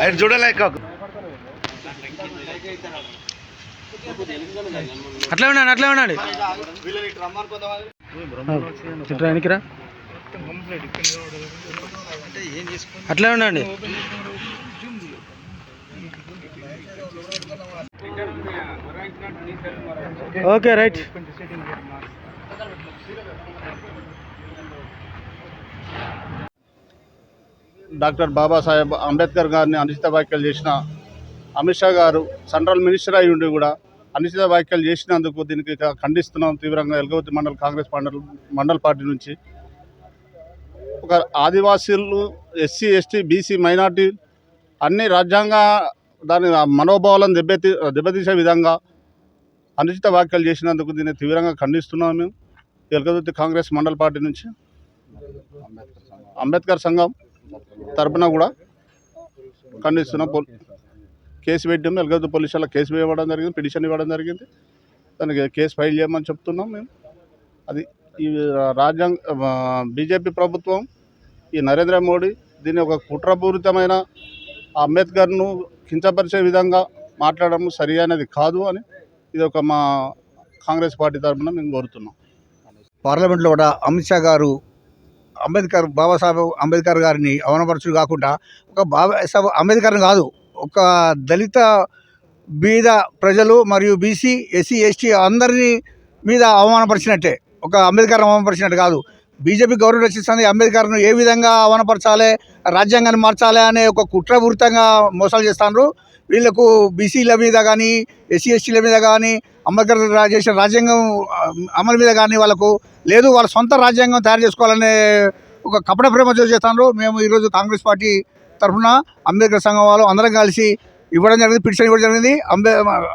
ఆయన చూడలేక అట్లా ఉండండి అట్లా ఉండండి. ఇట్లా వెనక్కిరా అట్లా ఉండండి. Okay right. Doctor Babasaheb Ambedkar గారిని అనుచిత వ్యాఖ్యలు చేసిన అమిత్ షా గారు సెంట్రల్ మినిస్టర్ అయి ఉండి కూడా అనుచిత వ్యాఖ్యలు చేసినందుకు దీనికి ఖండిస్తున్నాం తీవ్రంగా ఎల్గవతి మండల్ కాంగ్రెస్ మండల్ మండల్ పార్టీ నుంచి. ఒక ఆదివాసీలు ఎస్సీ ఎస్టీ బీసీ మైనార్టీ అన్ని రాజ్యాంగ దాని మనోభావాలను దెబ్బతీ దెబ్బతీసే విధంగా అనుచిత వ్యాఖ్యలు చేసినందుకు దీన్ని తీవ్రంగా ఖండిస్తున్నాం మేము ఎల్గవతి కాంగ్రెస్ మండల్ పార్టీ నుంచి. అంబేద్కర్ సంఘం. తరపున కూడా ఖండిస్తున్నాం. పో కేసు పెట్టాము ఎల్గద్దు పోలీస్ స్టేషన్లో కేసు ఇవ్వడం జరిగింది. పిటిషన్ ఇవ్వడం జరిగింది. దానికి కేసు ఫైల్ చేయమని చెప్తున్నాం మేము. అది ఈ రాజ్యాంగ బీజేపీ ప్రభుత్వం ఈ నరేంద్ర మోడీ దీన్ని ఒక కుట్రపూరితమైన అంబేద్కర్ను కించపరిచే విధంగా మాట్లాడడం సరి అనేది కాదు అని ఇది ఒక మా కాంగ్రెస్ పార్టీ తరఫున మేము కోరుతున్నాం. పార్లమెంట్లో కూడా అమిత్ షా గారు అంబేద్కర్ బాబాసాహెబ్ అంబేద్కర్ గారిని అవనపరచుడు కాకుండా ఒక బాబాసాహెబ్ అంబేద్కర్ని కాదు ఒక దళిత బీద ప్రజలు మరియు బీసీ ఎస్సీ ఎస్టీ అందరినీ మీద అవమానపరిచినట్టే. ఒక అంబేద్కర్ అవమానపరిచినట్టు కాదు. బీజేపీ గవర్నమెంట్ రచిస్తుంది అంబేద్కర్ను ఏ విధంగా అవమానపరచాలి రాజ్యాంగాన్ని మార్చాలి అనే ఒక కుట్రపూరితంగా మోసాలు చేస్తున్నారు వీళ్ళకు బీసీల మీద కానీ ఎస్సీ ఎస్టీల మీద కానీ అంబేద్కర్ చేసిన రాజ్యాంగం అమలు మీద కానీ వాళ్ళకు లేదు వాళ్ళ సొంత రాజ్యాంగం తయారు చేసుకోవాలనే ఒక కపట ప్రేమ చేస్తున్నారు మేము ఈరోజు కాంగ్రెస్ పార్టీ తరఫున అంబేద్కర్ సంఘం వాళ్ళు అందరం కలిసి ఇవ్వడం జరిగింది పిటిషన్ ఇవ్వడం జరిగింది. అంబే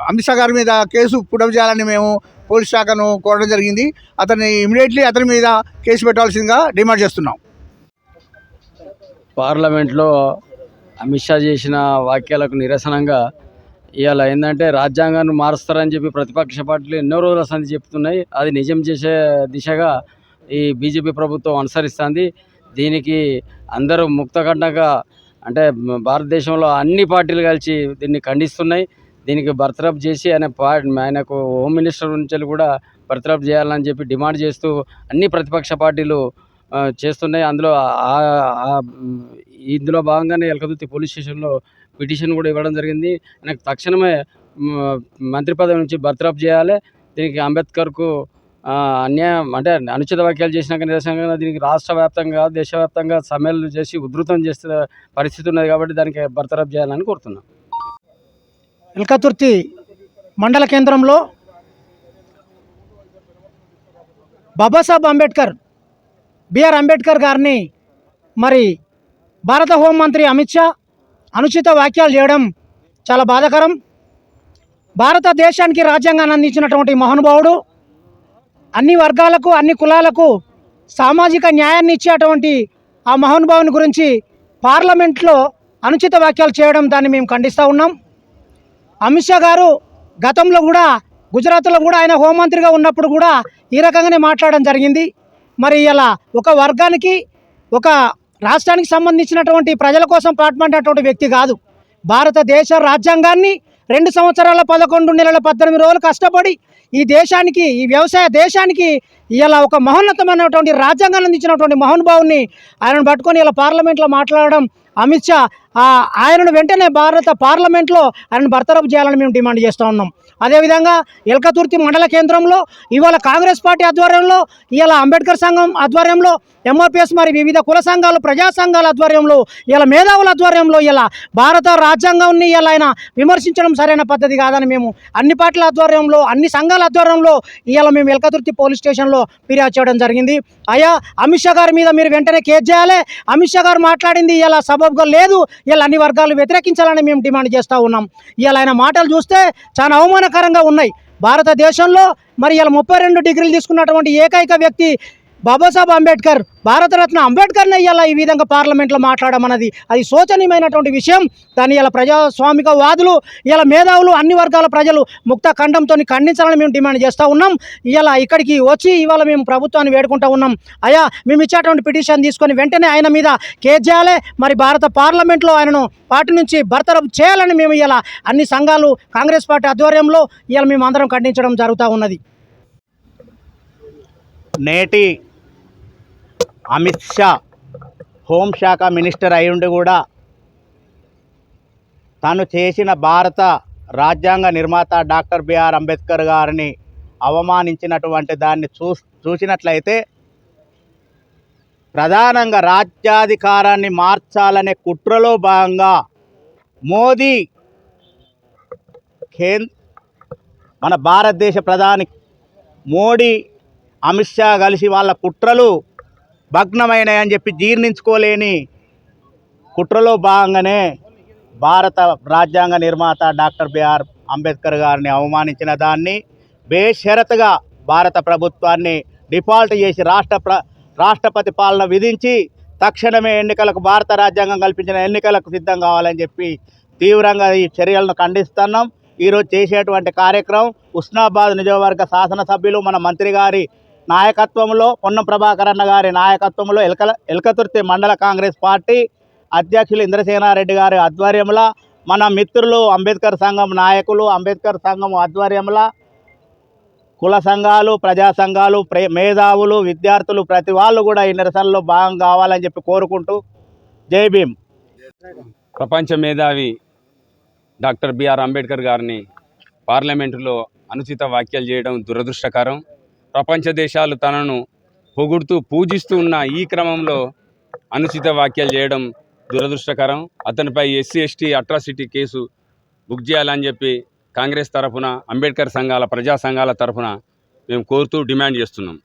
అమిత్ షా గారి మీద కేసు పుటం చేయాలని మేము పోలీస్ శాఖను కోరడం జరిగింది. అతన్ని ఇమీడియట్లీ అతని మీద కేసు పెట్టాల్సిందిగా డిమాండ్ చేస్తున్నాం. పార్లమెంట్లో అమిత్ షా చేసిన వాక్యాలకు నిరసనంగా ఇవాళ ఏంటంటే రాజ్యాంగాన్ని మారుస్తారని చెప్పి ప్రతిపక్ష పార్టీలు ఎన్నో రోజుల సంధి చెప్తున్నాయి. అది నిజం చేసే దిశగా ఈ బీజేపీ ప్రభుత్వం అనుసరిస్తుంది. దీనికి అందరూ ముక్తఖండంగా అంటే భారతదేశంలో అన్ని పార్టీలు కలిసి దీన్ని ఖండిస్తున్నాయి. దీనికి బర్తరఫ్ చేసి ఆయన పా ఆయనకు హోమ్ మినిస్టర్ నుంచి కూడా బర్తరఫ్ చేయాలని చెప్పి డిమాండ్ చేస్తూ అన్ని ప్రతిపక్ష పార్టీలు చేస్తున్నాయి. అందులో ఆ- ఇందులో భాగంగానే ఎలకదుర్తి పోలీస్ స్టేషన్లో పిటిషన్ కూడా ఇవ్వడం జరిగింది. నాకు తక్షణమే మంత్రి పదవి నుంచి బర్తరఫ్ చేయాలి. దీనికి అంబేద్కర్కు అన్యాయం అంటే అనుచిత వ్యాఖ్యలు చేసినాక నిరసనగా దీనికి రాష్ట్ర వ్యాప్తంగా దేశవ్యాప్తంగా సమ్మెలు చేసి ఉధృతం చేసే పరిస్థితి ఉన్నది కాబట్టి దానికి బర్తరఫ్ చేయాలని కోరుతున్నాం. ఎల్కతుర్తి మండల కేంద్రంలో బాబాసాహెబ్ అంబేద్కర్ బిఆర్ అంబేద్కర్ గారిని మరి భారత హోంమంత్రి అమిత్ షా అనుచిత వ్యాఖ్యలు చేయడం చాలా బాధాకరం. భారతదేశానికి రాజ్యాంగాన్ని అందించినటువంటి మహానుభావుడు అన్ని వర్గాలకు అన్ని కులాలకు సామాజిక న్యాయాన్ని ఇచ్చేటువంటి ఆ మహానుభావుని గురించి పార్లమెంట్లో అనుచిత వ్యాఖ్యలు చేయడం దాన్ని మేము ఖండిస్తూ ఉన్నాం. అమిత్ షా గారు గతంలో కూడా గుజరాత్లో కూడా ఆయన హోంమంత్రిగా ఉన్నప్పుడు కూడా ఈ రకంగానే మాట్లాడడం జరిగింది. మరి ఇలా ఒక వర్గానికి ఒక రాష్ట్రానికి సంబంధించినటువంటి ప్రజల కోసం పాటుపడినటువంటి వ్యక్తి కాదు. భారతదేశ రాజ్యాంగాన్ని రెండు సంవత్సరాల పదకొండు నెలల పద్దెనిమిది రోజులు కష్టపడి ఈ దేశానికి ఈ వ్యవసాయ దేశానికి ఇలా ఒక మహోన్నతమైనటువంటి రాజ్యాంగాన్ని అందించినటువంటి మహానుభావుని ఆయనను పట్టుకొని ఇలా పార్లమెంట్లో మాట్లాడడం అమిత్ షా ఆయనను వెంటనే భారత పార్లమెంట్లో ఆయనను బర్తరఫ్ చేయాలని మేము డిమాండ్ చేస్తూ ఉన్నాం. అదేవిధంగా ఎల్కతుర్తి మండల కేంద్రంలో ఇవాళ కాంగ్రెస్ పార్టీ ఆధ్వర్యంలో ఇవాళ అంబేద్కర్ సంఘం ఆధ్వర్యంలో ఎంఆర్పిఎస్ మరి వివిధ కుల సంఘాలు ప్రజా సంఘాల ఆధ్వర్యంలో ఇలా మేధావుల ఆధ్వర్యంలో ఇలా భారత రాజ్యాంగాన్ని ఇలా ఆయన విమర్శించడం సరైన పద్ధతి కాదని మేము అన్ని పార్టీల ఆధ్వర్యంలో అన్ని సంఘాల ఆధ్వర్యంలో ఇవాళ మేము ఎల్కతుర్తి పోలీస్ స్టేషన్లో ఫిర్యాదు చేయడం జరిగింది. అయ్యా అమిత్ షా గారి మీద మీరు వెంటనే కేసు చేయాలి. అమిత్ షా గారు మాట్లాడింది ఇలా సబబ్గా లేదు. ఇలా అన్ని వర్గాలు వ్యతిరేకించాలని మేము డిమాండ్ చేస్తూ ఉన్నాం. ఇలా ఆయన మాటలు చూస్తే చాలా అవమానకరంగా ఉన్నాయి. భారతదేశంలో మరి ఇలా ముప్పై రెండు డిగ్రీలు తీసుకున్నటువంటి ఏకైక వ్యక్తి బాబాసాహెబ్ అంబేద్కర్ భారతరత్న అంబేద్కర్ని ఇలా ఈ విధంగా పార్లమెంట్లో మాట్లాడమన్నది. అది శోచనీయమైనటువంటి విషయం. దాన్ని ఇలా ప్రజాస్వామిక వాదులు ఇలా మేధావులు అన్ని వర్గాల ప్రజలు ముక్త ఖండంతో ఖండించాలని మేము డిమాండ్ చేస్తూ ఉన్నాం. ఇలా ఇక్కడికి వచ్చి ఇవాళ మేము ప్రభుత్వాన్ని వేడుకుంటా ఉన్నాం. అయ్యా మేము ఇచ్చేటువంటి పిటిషన్ తీసుకొని వెంటనే ఆయన మీద కేసు చేయాలి. మరి భారత పార్లమెంట్లో ఆయనను పార్టీ నుంచి బర్తరఫ్ చేయాలని మేము ఇలా అన్ని సంఘాలు కాంగ్రెస్ పార్టీ ఆధ్వర్యంలో ఇలా మేము అందరం ఖండించడం జరుగుతూ ఉన్నది. నేటి అమిత్ షా హోంశాఖ మినిస్టర్ అయ్యుండి కూడా తను చేసిన భారత రాజ్యాంగ నిర్మాత డాక్టర్ బిఆర్ అంబేద్కర్ గారిని అవమానించినటువంటి దాన్ని చూ చూసినట్లయితే ప్రధానంగా రాజ్యాధికారాన్ని మార్చాలనే కుట్రలో భాగంగా మోదీ కేంద్ర మన భారతదేశ ప్రధాని మోడీ అమిత్ షా కలిసి వాళ్ళ కుట్రలు భగ్నమైనాయని చెప్పి జీర్ణించుకోలేని కుట్రలో భాగంగానే భారత రాజ్యాంగ నిర్మాత డాక్టర్ బిఆర్ అంబేద్కర్ గారిని అవమానించిన దాన్ని బేషరతుగా భారత ప్రభుత్వాన్ని డిఫాల్ట్ చేసి రాష్ట్ర ప్ర రాష్ట్రపతి పాలన విధించి తక్షణమే ఎన్నికలకు భారత రాజ్యాంగం కల్పించిన ఎన్నికలకు సిద్ధం కావాలని చెప్పి తీవ్రంగా ఈ చర్యలను ఖండిస్తున్నాం. ఈరోజు చేసేటువంటి కార్యక్రమం ఉస్నాబాద్ నియోజకవర్గ శాసనసభ్యులు మన మంత్రి గారి నాయకత్వంలో పొన్నం ప్రభాకరన్న అన్న గారి నాయకత్వంలో ఎలక ఎలకతుర్తి మండల కాంగ్రెస్ పార్టీ అధ్యక్షులు ఇంద్రసేనారెడ్డి గారి ఆధ్వర్యంలో మన మిత్రులు అంబేద్కర్ సంఘం నాయకులు అంబేద్కర్ సంఘం ఆధ్వర్యంలో కుల సంఘాలు ప్రజా సంఘాలు ప్రే మేధావులు విద్యార్థులు ప్రతి వాళ్ళు కూడా ఈ నిరసనలో భాగం కావాలని చెప్పి కోరుకుంటూ జై భీమ్. ప్రపంచ మేధావి డాక్టర్ బిఆర్ అంబేద్కర్ గారిని పార్లమెంటులో అనుచిత వ్యాఖ్యలు చేయడం దురదృష్టకరం. ప్రపంచ దేశాలు తనను పొగుడుతూ పూజిస్తూ ఉన్న ఈ క్రమంలో అనుచిత వ్యాఖ్యలు చేయడం దురదృష్టకరం. అతనిపై SC ST atrocity case book చేయాలని చెప్పి కాంగ్రెస్ తరఫున అంబేద్కర్ సంఘాల ప్రజా సంఘాల తరఫున మేము కోరుతూ డిమాండ్ చేస్తున్నాం.